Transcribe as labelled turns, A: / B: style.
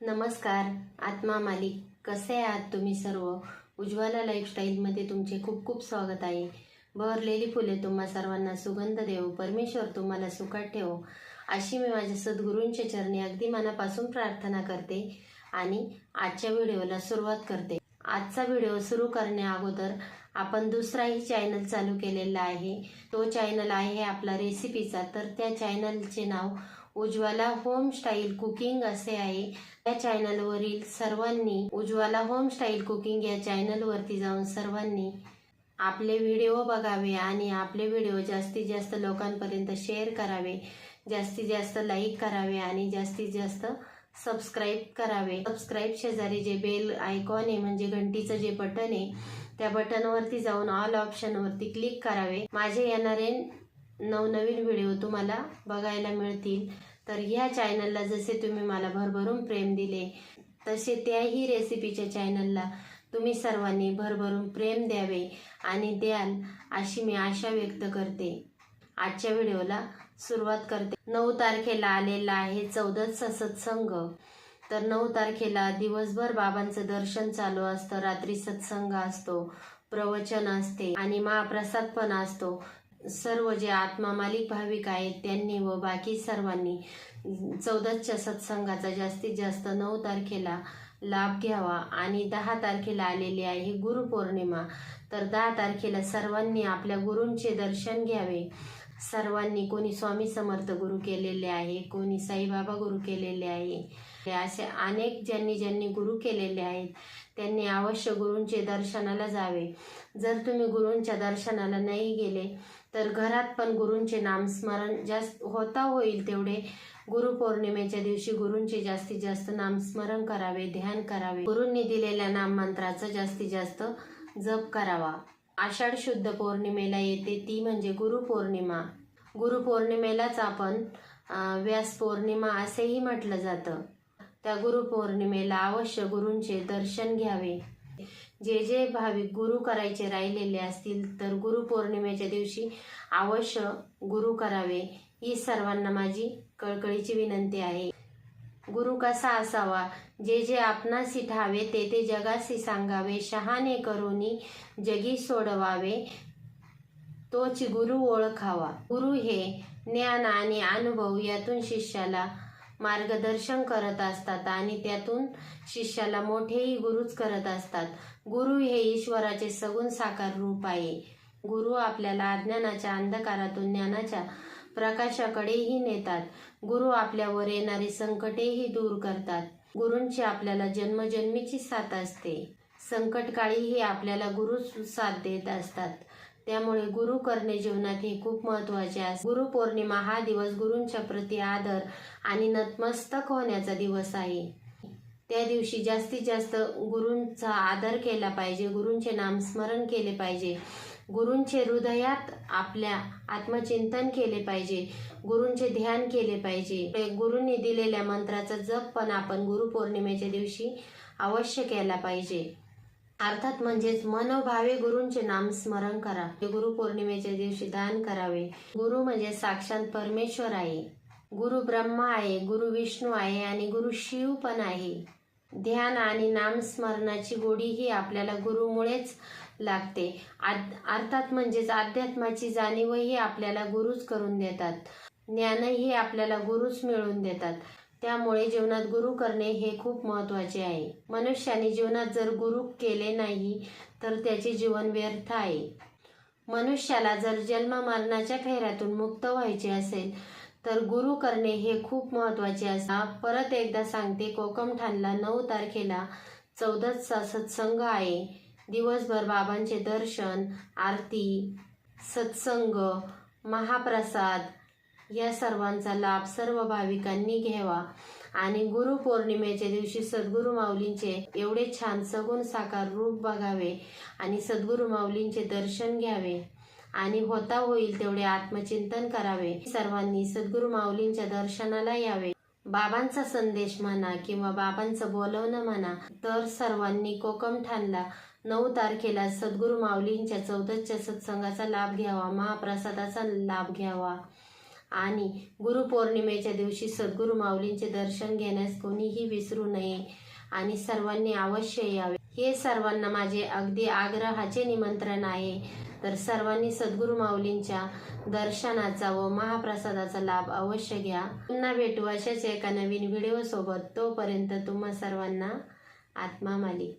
A: नमस्कार आत्मा मालिक. कसे आहात तुम्ही सर्व? उज्ज्वला लाईफस्टाईलमध्ये तुमचे खूप खूप स्वागत आहे. बहरलेली फुले तुम्हा सर्वांना सुगंध देव परमेश्वर तुम्हाला सुखात ठेवो. अशी मी माझ्या सद्गुरूंच्या चरणी अगदी मनापासून प्रार्थना करते आणि आजच्या व्हिडिओला सुरुवात करते. आजचा व्हिडिओ सुरू करण्या अगोदर आपण दुसराही चॅनल चालू केलेला आहे. तो चॅनल आहे आपला रेसिपीचा तर त्या चॅनलचे नाव उज्ज्वला होम स्टाईल कुकिंग असे आहे. या चॅनलवरील सर्वांनी उज्ज्वला होम स्टाईल कुकिंग या चॅनलवरती जाऊन सर्वांनी आपले व्हिडिओ बघावे आणि आपले व्हिडिओ जास्तीत जास्त लोकांपर्यंत शेअर करावे जास्तीत जास्त लाईक करावे आणि जास्तीत जास्त सबस्क्राईब करावे. सबस्क्राईब शेजारी जे बेल आयकॉन आहे म्हणजे घंटीचं जे बटन आहे त्या बटनवरती जाऊन ऑल ऑप्शनवरती क्लिक करावे. माझे येणारे नवनवीन व्हिडिओ तुम्हाला बघायला मिळतील. तर ह्या चॅनलला जसे तुम्ही मला भरभरून प्रेम दिले तसे त्याही रेसिपीच्या चॅनलला तुम्ही सर्वांनी भरभरून प्रेम द्यावे आणि द्याल अशी मी आशा व्यक्त करते. आजच्या व्हिडिओला सुरुवात करते. नऊ तारखेला आलेला आहे चौदाचा सत्संग तर नऊ तारखेला दिवसभर बाबांचं दर्शन चालू असतं रात्री सत्संग असतो प्रवचन असते आणि महाप्रसाद पण असतो. सर्व जे आत्मा मालिक भाविक आहेत त्यांनी व बाकी सर्वांनी चौदाच्या सत्संगाचा जास्तीत जास्त नऊ तारखेला लाभ घ्यावा आणि दहा तारखेला आलेली आहे गुरुपौर्णिमा. तर दहा तारखेला सर्वांनी आपल्या गुरूंचे दर्शन घ्यावे. सर्वांनी कोणी स्वामी समर्थ गुरु केलेले आहे कोणी साईबाबा गुरु केलेले आहे. हे असे अनेक ज्यांनी ज्यांनी गुरु केलेले आहेत त्यांनी अवश्य गुरूंचे दर्शनाला जावे. जर तुम्ही गुरूंच्या दर्शनाला नाही गेले तर घरात पण गुरूंचे नामस्मरण जास्त होता होईल तेवढे. गुरुपौर्णिमेच्या दिवशी गुरूंचे जास्तीत जास्त नामस्मरण करावे ध्यान करावे. गुरूंनी दिलेल्या नाममंत्राचा जास्तीत जास्त जप करावा. आषाढ शुद्ध पौर्णिमेला येते. ती म्हणजे गुरुपौर्णिमा गुरुपौर्णिमेलाच आपण व्यास पौर्णिमा असेही म्हटलं जातं. त्या गुरुपौर्णिमेला अवश्य गुरूंचे दर्शन घ्यावे. जे जे भाविक गुरु करायचे राहिलेले असतील तर गुरुपौर्णिमेच्या दिवशी अवश्य गुरु करावे. ही सर्वांना माझी कळकळीची विनंती आहे. गुरु कसा असावा? जे जे आपणासी ठावे ते ते जगासी सांगावे. शहाणे करुनी जगी सोडवावे. तोच गुरु ओळखावा. गुरु हे ज्ञान आणि अनुभव यातून शिष्याला मार्गदर्शन करत असतात आणि त्यातून शिष्याला मोठेही गुरुच करत असतात. गुरु हे ईश्वराचे सगुण साकार रूप आहे. गुरु आपल्याला अज्ञानाच्या अंधकारातून ज्ञानाच्या प्रकाशाकडेही नेतात. गुरु आपल्यावर येणारी संकटेही दूर करतात. गुरूंची आपल्याला जन्मजन्मीची साथ असते. संकटकाळीही आपल्याला गुरु साथ देत असतात. त्यामुळे गुरु करणे जीवनात हे खूप महत्त्वाचे आहे. गुरु पौर्णिमा हा दिवस गुरूंच्या प्रती आदर आणि नतमस्तक होण्याचा दिवस आहे. त्या दिवशी जास्तीत जास्त गुरूंचा आदर केला पाहिजे. गुरूंचे नामस्मरण केले पाहिजे. गुरूंचे हृदयात आपल्या आत्मचिंतन केले पाहिजे. गुरूंचे ध्यान केले पाहिजे. गुरूंनी दिलेल्या मंत्राचा जप पण आपण गुरुपौर्णिमेच्या दिवशी अवश्य केला पाहिजे. अर्थात म्हणजेच मनोभावे गुरूंचे नामस्मरण करा. गुरुपौर्णिमेच्या दिवशी दान करावे. गुरु म्हणजे साक्षात परमेश्वर आहे. गुरु ब्रह्मा आहे गुरु विष्णू आहे आणि गुरु शिव पण आहे. ध्यान आणि नामस्मरणाची गोडी ही आपल्याला गुरुमुळेच लागते. आद- अर्थात म्हणजेच अध्यात्माची जाणीवही आपल्याला गुरुच करून देतात. ज्ञानही आपल्याला गुरुच मिळवून देतात. त्यामुळे जीवनात गुरु करणे हे खूप महत्त्वाचे आहे. मनुष्याने जीवनात जर गुरु केले नाही तर त्याचे जीवन व्यर्थ आहे. मनुष्याला जर जन्म मरणाच्या खेऱ्यातून मुक्त व्हायचे असेल तर गुरु करणे हे खूप महत्त्वाचे असता परत एकदा सांगते कोकम ठाणला नऊ तारखेला चौदाचा सत्संग आहे. दिवसभर बाबांचे दर्शन आरती सत्संग महाप्रसाद या सर्वांचा लाभ सर्व भाविकांनी घ्यावा. आणि गुरुपौर्णिमेच्या दिवशी सद्गुरू माऊलींचे एवढे छान सगुण साकार रूप बघावे आणि सद्गुरू माऊलींचे दर्शन घ्यावे. आणि होता होईल तेवढे आत्मचिंतन करावे. सर्वांनी सद्गुरू माऊलींच्या दर्शनाला यावे. बाबांचा संदेश म्हणा किंवा बाबांचं बोलवणं म्हणा तर सर्वांनी कोकम ठाणला. नऊ तारखेला सद्गुरू माऊलींच्या चौदसच्या सत्संगाचा लाभ घ्यावा महाप्रसादाचा लाभ घ्यावा. आणि गुरुपौर्णिमेच्या दिवशी सद्गुरू माऊलींचे दर्शन घेण्यास कोणीही विसरू नये आणि सर्वांनी अवश्य यावे. हे सर्वांना माझे अगदी आग्रहाचे निमंत्रण आहे. तर सर्वांनी सद्गुरू माऊलींच्या दर्शनाचा व महाप्रसादाचा लाभ अवश्य घ्या. पुन्हा भेटू अशाच एका नवीन व्हिडिओ सोबत. तोपर्यंत तुम्हा सर्वांना आत्मा मालिक.